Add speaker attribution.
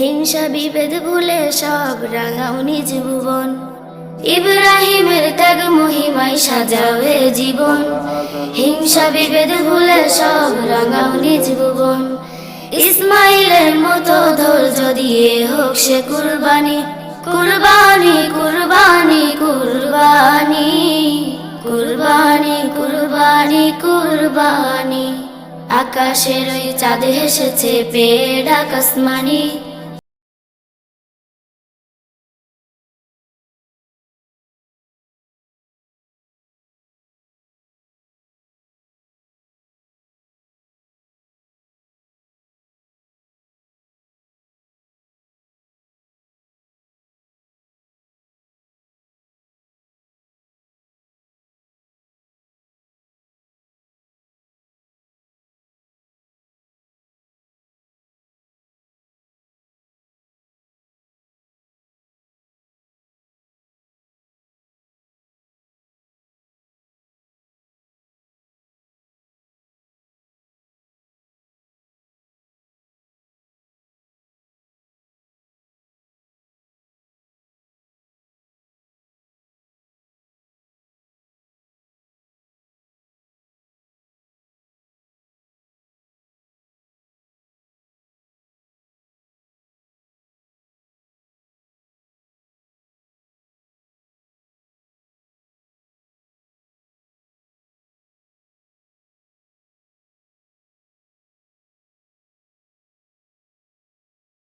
Speaker 1: হিংসা বিভেদ ভুলে সব রাঙাও নিজ ভুবন। ইব্রাহিমের ত্যাগ মহিমায় সাজাও এ জীবন। হিংসা বিভেদ ভুলে সব রাঙাও নিজ ভুবন। ইসমাইলের মতো ধৈর্য দিয়ে হোক সে কুরবানি। কুরবানি কুরবানি কুরবানি। কুরবানি কুরবানি কুরবানি। আকাশের ওই চাঁদ হেসেছে পেড আকাশমানি